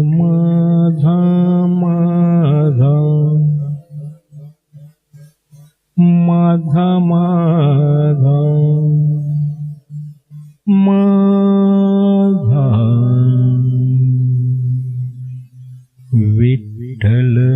माझा माझा. माझा माझा. माझा. विठ्ठल